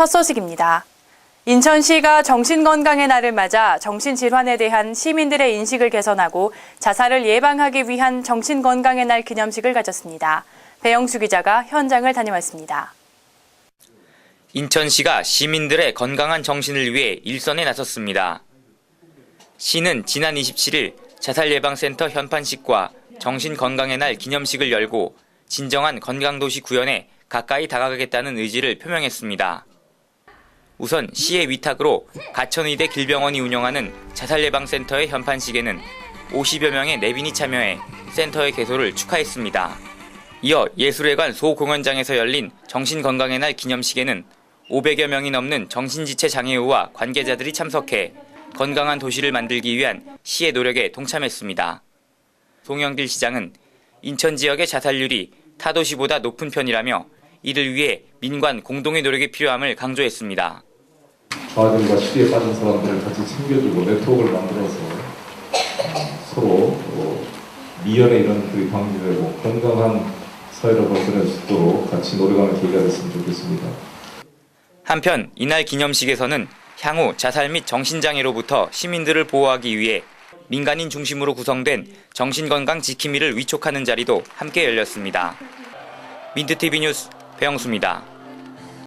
첫 소식입니다. 인천시가 정신건강의 날을 맞아 정신질환에 대한 시민들의 인식을 개선하고 자살을 예방하기 위한 정신건강의 날 기념식을 가졌습니다. 배영수 기자가 현장을 다녀왔습니다. 인천시가 시민들의 건강한 정신을 위해 일선에 나섰습니다. 시는 지난 27일 자살예방센터 현판식과 정신건강의 날 기념식을 열고 진정한 건강도시 구현에 가까이 다가가겠다는 의지를 표명했습니다. 우선 시의 위탁으로 가천의대 길병원이 운영하는 자살예방센터의 현판식에는 50여 명의 내빈이 참여해 센터의 개소를 축하했습니다. 이어 예술회관 소공연장에서 열린 정신건강의 날 기념식에는 500여 명이 넘는 정신지체 장애우와 관계자들이 참석해 건강한 도시를 만들기 위한 시의 노력에 동참했습니다. 송영길 시장은 인천 지역의 자살률이 타 도시보다 높은 편이라며 이를 위해 민관 공동의 노력이 필요함을 강조했습니다. 좌절과 시리에 빠진 사람들을 같이 챙겨주고 네트워크를 만들어서 서로 또 미연에 이런 글이 방지되고 건강한 사회로 발전할 수 있도록 같이 노력하는 계기가 됐으면 좋겠습니다. 한편 이날 기념식에서는 향후 자살 및 정신장애로부터 시민들을 보호하기 위해 민간인 중심으로 구성된 정신건강 지킴이를 위촉하는 자리도 함께 열렸습니다. 민트TV 뉴스 배영수입니다.